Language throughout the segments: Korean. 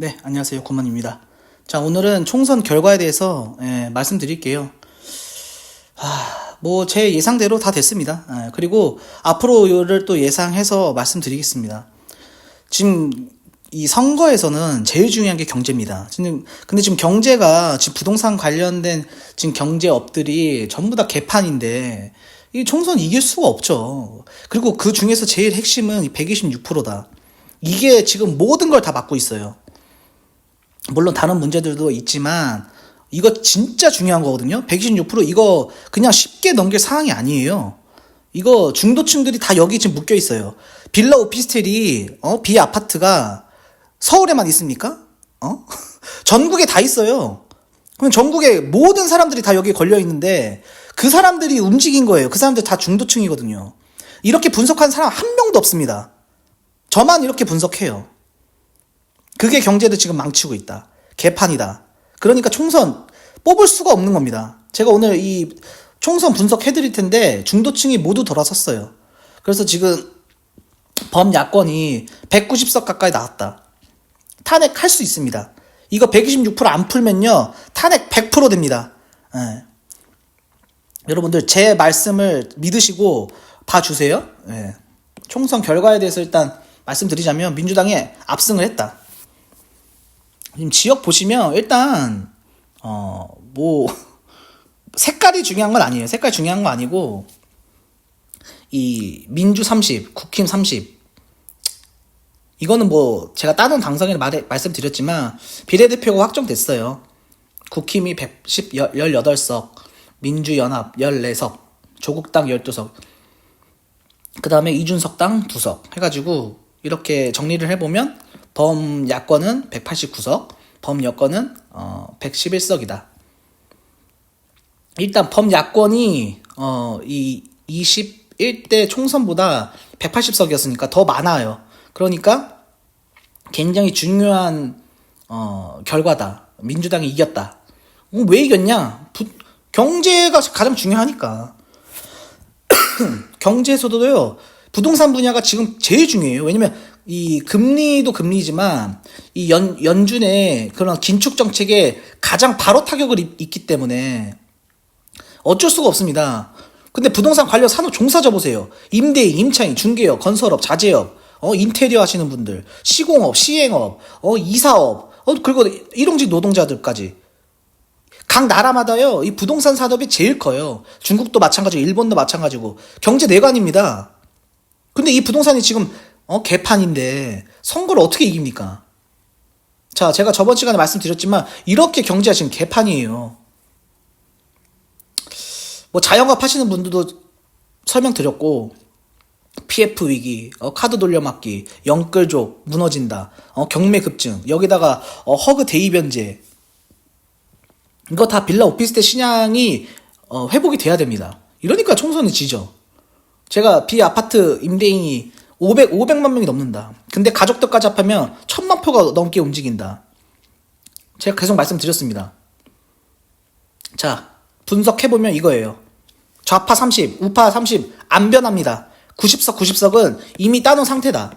네, 안녕하세요. 구만입니다. 자, 오늘은 총선 결과에 대해서 예, 말씀드릴게요. 아, 뭐 제 예상대로 다 됐습니다. 예, 그리고 앞으로를 또 예상해서 말씀드리겠습니다. 지금 이 선거에서는 제일 중요한 게 경제입니다. 지금 근데 지금 경제가 지금 부동산 관련된 지금 경제업들이 전부 다 개판인데 이 총선 이길 수가 없죠. 그리고 그 중에서 제일 핵심은 126%다. 이게 지금 모든 걸 다 막고 있어요. 물론 다른 문제들도 있지만 이거 진짜 중요한 거거든요. 126% 이거 그냥 쉽게 넘길 상황이 아니에요. 이거 중도층들이 다 여기 지금 묶여 있어요. 빌라 오피스텔이 어 비 아파트가 서울에만 있습니까? 어? 전국에 다 있어요. 그럼 전국에 모든 사람들이 다 여기 걸려 있는데 그 사람들이 움직인 거예요. 그 사람들 다 중도층이거든요. 이렇게 분석한 사람 한 명도 없습니다. 저만 이렇게 분석해요. 그게 경제를 지금 망치고 있다. 개판이다. 그러니까 총선 뽑을 수가 없는 겁니다. 제가 오늘 이 총선 분석해 드릴 텐데 중도층이 모두 돌아섰어요. 그래서 지금 범야권이 190석 가까이 나왔다. 탄핵할 수 있습니다. 이거 126%안 풀면요. 탄핵 100% 됩니다. 예. 여러분들 제 말씀을 믿으시고 봐주세요. 예. 총선 결과에 대해서 일단 말씀드리자면 민주당이 압승을 했다. 지금 지역 보시면 일단 어 뭐 색깔이 중요한 건 아니에요. 색깔 중요한 거 아니고 이 민주 30, 국힘 30 이거는 뭐 제가 다른 당선인을 말, 말씀드렸지만 비례대표가 확정됐어요. 국힘이 110, 18석, 민주연합 14석, 조국당 12석, 그 다음에 이준석당 2석 해가지고 이렇게 정리를 해보면 범야권은 189석, 범여권은 어 111석이다. 일단 범야권이 어 이 21대 총선보다 180석이었으니까 더 많아요. 그러니까 굉장히 중요한 어 결과다. 민주당이 이겼다. 어, 왜 이겼냐? 부, 경제가 가장 중요하니까. 경제에서도요. 부동산 분야가 지금 제일 중요해요. 왜냐면 이 금리도 금리지만 이 연, 연준의 그런 긴축 정책에 가장 바로 타격을 입, 있기 때문에 어쩔 수가 없습니다. 근데 부동산 관련 산업 종사자 보세요. 임대인, 임차인, 중개업, 건설업, 자재업, 어, 인테리어 하시는 분들, 시공업, 시행업, 어, 이사업, 어, 그리고 일용직 노동자들까지. 각 나라마다요, 이 부동산 산업이 제일 커요. 중국도 마찬가지고, 일본도 마찬가지고, 경제 내관입니다. 근데 이 부동산이 지금, 어, 개판인데, 선거를 어떻게 이깁니까? 자, 제가 저번 시간에 말씀드렸지만, 이렇게 경제가 지금 개판이에요. 뭐 자영업 하시는 분들도 설명드렸고 PF 위기, 어, 카드 돌려막기, 영끌족 무너진다, 어, 경매 급증, 여기다가 어, 허그 대입 변제 이거 다 빌라 오피스텔 신향이 어, 회복이 돼야 됩니다. 이러니까 총선이 지죠. 제가 비아파트 임대인이 500, 500만 명이 넘는다. 근데 가족들까지 합하면 1000만 표가 넘게 움직인다. 제가 계속 말씀드렸습니다. 자, 분석해보면 이거예요. 좌파 30, 우파 30, 안 변합니다. 90석, 90석은 이미 따놓은 상태다.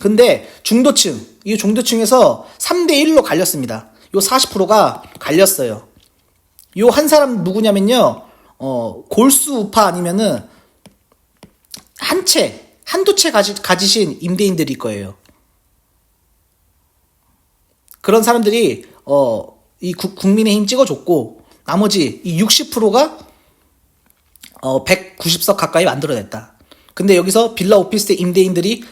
근데 중도층, 이 중도층에서 3대1로 갈렸습니다. 요 40%가 갈렸어요. 요 한 사람 누구냐면요, 어, 골수 우파 아니면은 한 채, 한두 채 가지, 가지신 임대인들일 거예요. 그런 사람들이, 어, 이 국, 국민의힘 찍어줬고, 나머지 이 60%가 어 190석 가까이 만들어냈다. 근데 여기서 빌라 오피스텔 임대인들이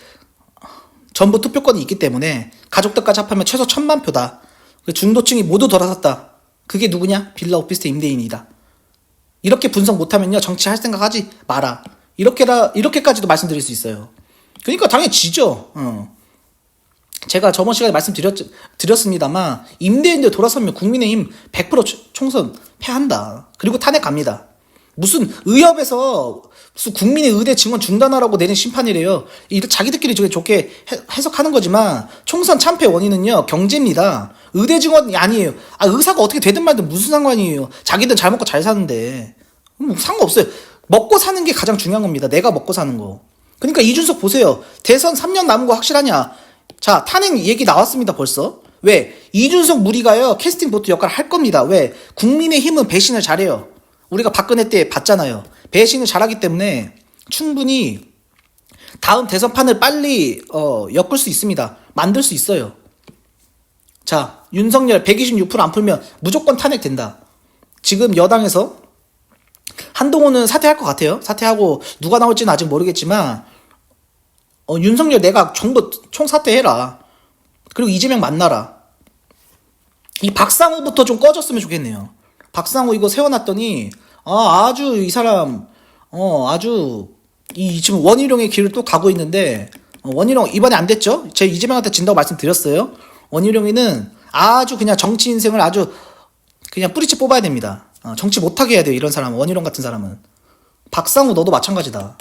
전부 투표권이 있기 때문에 가족들까지 합하면 최소 천만 표다. 그 중도층이 모두 돌아섰다. 그게 누구냐? 빌라 오피스텔 임대인이다. 이렇게 분석 못하면요 정치할 생각하지 마라. 이렇게라 이렇게까지도 말씀드릴 수 있어요. 그러니까 당연히 지죠. 어. 제가 저번 시간에 말씀드렸, 드렸습니다만, 임대인들 돌아서면 국민의힘 100% 총선 패한다. 그리고 탄핵 갑니다. 무슨 의협에서 무슨 국민의 의대 증언 중단하라고 내린 심판이래요. 이를 자기들끼리 저게 좋게 해석하는 거지만, 총선 참패 원인은요, 경제입니다. 의대 증언이 아니에요. 아, 의사가 어떻게 되든 말든 무슨 상관이에요. 자기들 잘 먹고 잘 사는데. 뭐 상관없어요. 먹고 사는 게 가장 중요한 겁니다. 내가 먹고 사는 거. 그러니까 이준석 보세요. 대선 3년 남은 거 확실하냐? 자, 탄핵 얘기 나왔습니다, 벌써. 왜? 이준석 무리가요, 캐스팅 보트 역할을 할 겁니다. 왜? 국민의 힘은 배신을 잘해요. 우리가 박근혜 때 봤잖아요. 배신을 잘하기 때문에 충분히 다음 대선판을 빨리, 어, 엮을 수 있습니다. 만들 수 있어요. 자, 윤석열 126%안 풀면 무조건 탄핵된다. 지금 여당에서 한동훈은 사퇴할 것 같아요. 사퇴하고 누가 나올지는 아직 모르겠지만 어, 윤석열 내가 정부 총사퇴해라. 그리고 이재명 만나라. 이 박상우부터 좀 꺼졌으면 좋겠네요. 박상우 이거 세워놨더니 아 아주 이 사람 어 아주 이 지금 원희룡의 길을 또 가고 있는데 어, 원희룡 이번에 안 됐죠? 제 이재명한테 진다고 말씀드렸어요. 원희룡이는 아주 그냥 정치 인생을 아주 그냥 뿌리째 뽑아야 됩니다. 어, 정치 못하게 해야 돼요. 이런 사람은 원희룡 같은 사람은 박상우 너도 마찬가지다.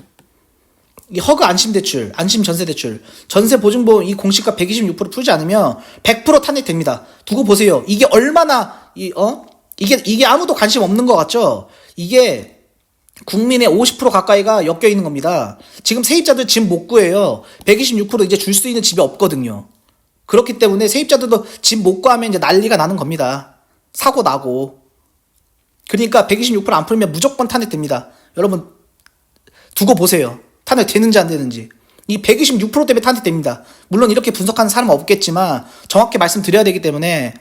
이 허그 안심 대출, 안심 전세 대출, 전세 보증보험 이 공시가 126% 풀지 않으면 100% 탄핵됩니다. 두고 보세요. 이게 얼마나 이 어? 이게 이게 아무도 관심 없는 것 같죠? 이게 국민의 50% 가까이가 엮여 있는 겁니다. 지금 세입자들 집 못 구해요. 126% 이제 줄 수 있는 집이 없거든요. 그렇기 때문에 세입자들도 집 못 구하면 이제 난리가 나는 겁니다. 사고 나고. 그러니까 126%안 풀면 무조건 탄핵됩니다. 여러분 두고 보세요. 탄핵 되는지 안 되는지. 이 126% 때문에 탄핵됩니다. 물론 이렇게 분석하는 사람은 없겠지만 정확히 말씀드려야 되기 때문에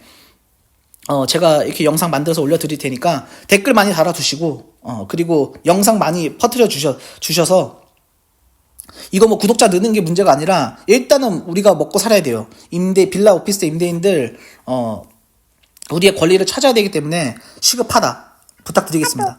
어 제가 이렇게 영상 만들어서 올려드릴 테니까 댓글 많이 달아주시고 어 그리고 영상 많이 퍼뜨려 주셔 주셔서 이거 뭐 구독자 느는 게 문제가 아니라 일단은 우리가 먹고 살아야 돼요. 임대 빌라 오피스 임대인들 어 우리의 권리를 찾아야 되기 때문에 시급하다 부탁드리겠습니다.